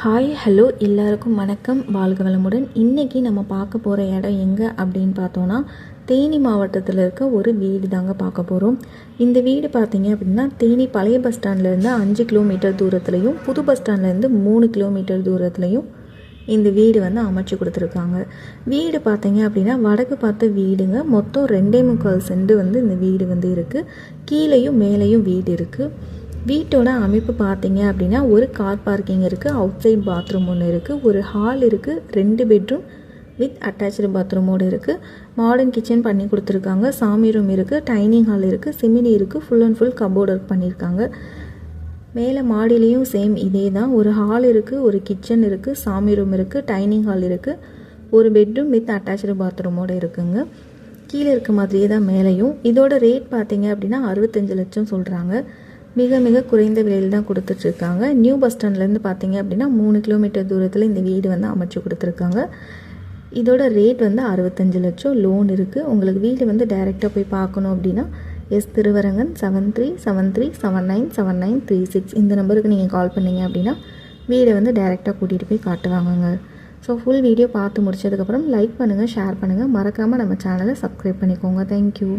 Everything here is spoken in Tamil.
ஹாய் ஹலோ எல்லாருக்கும் வணக்கம். வாழ்க வளமுடன். இன்றைக்கி நம்ம பார்க்க போகிற இடம் எங்கே அப்படின்னு பார்த்தோன்னா தேனி மாவட்டத்தில் இருக்க ஒரு வீடு தாங்க பார்க்க போகிறோம் இந்த வீடு பார்த்தீங்க அப்படின்னா தேனி பழைய பஸ் ஸ்டாண்ட்லேருந்து அஞ்சு கிலோமீட்டர் தூரத்துலையும் புது பஸ் ஸ்டாண்ட்லேருந்து மூணு கிலோமீட்டர் தூரத்துலையும் இந்த வீடு வந்து அமைச்சு கொடுத்துருக்காங்க. வீடு பார்த்தீங்க அப்படின்னா வடக்கு பார்த்த வீடுங்க. மொத்தம் ரெண்டே முக்கால் செண்டு வந்து இந்த வீடு வந்து இருக்குது கீழேயும் மேலேயும் வீடு இருக்குது வீட்டோட அமைப்பு பார்த்தீங்க அப்படின்னா ஒரு கார் பார்க்கிங் இருக்குது அவுட் சைட் பாத்ரூம் ஒன்று இருக்குது ஒரு ஹால் இருக்குது ரெண்டு பெட்ரூம் வித் அட்டாச்சு பாத்ரூமோடு இருக்குது மாடர்ன் கிச்சன் பண்ணி கொடுத்துருக்காங்க சாமி ரூம் இருக்குது டைனிங் ஹால் இருக்குது சிமினி இருக்குது full and full cupboard work பண்ணியிருக்காங்க. மேலே மாடிலையும் சேம் இதே தான் ஒரு ஹால் இருக்குது ஒரு கிச்சன் இருக்குது சாமி ரூம் இருக்குது டைனிங் ஹால் இருக்குது ஒரு பெட்ரூம் வித் அட்டாச்சு பாத்ரூமோடு இருக்குங்க. கீழே இருக்க மாதிரியே தான் மேலேயும். இதோட ரேட் பார்த்தீங்க அப்படின்னா அறுபத்தஞ்சு லட்சம் சொல்கிறாங்க மிக மிக குறைந்த விலையில் தான் கொடுத்துட்ருக்காங்க. நியூ பஸ் ஸ்டாண்ட்லேருந்து பார்த்தீங்க அப்படின்னா மூணு கிலோமீட்டர் தூரத்தில் இந்த வீடு வந்து அமைச்சு கொடுத்துருக்காங்க. இதோட ரேட் வந்து அறுபத்தஞ்சு லட்சம் லோன் இருக்குது உங்களுக்கு வீடு வந்து டைரெக்டாக போய் பார்க்கணும் அப்படின்னா S Thiruvarangan seven three seven three seven nine seven nine three six இந்த நம்பருக்கு நீங்கள் கால் பண்ணிங்க அப்படின்னா வீடை வந்து டைரெக்டாக கூட்டிகிட்டு போய் காட்டுவாங்கங்க ஸோ ஃபுல் வீடியோ பார்த்து முடிச்சதுக்கப்புறம் லைக் பண்ணுங்கள் ஷேர் பண்ணுங்கள் மறக்காமல் நம்ம சேனலை சப்ஸ்கிரைப் பண்ணிக்கோங்க. தேங்க்யூ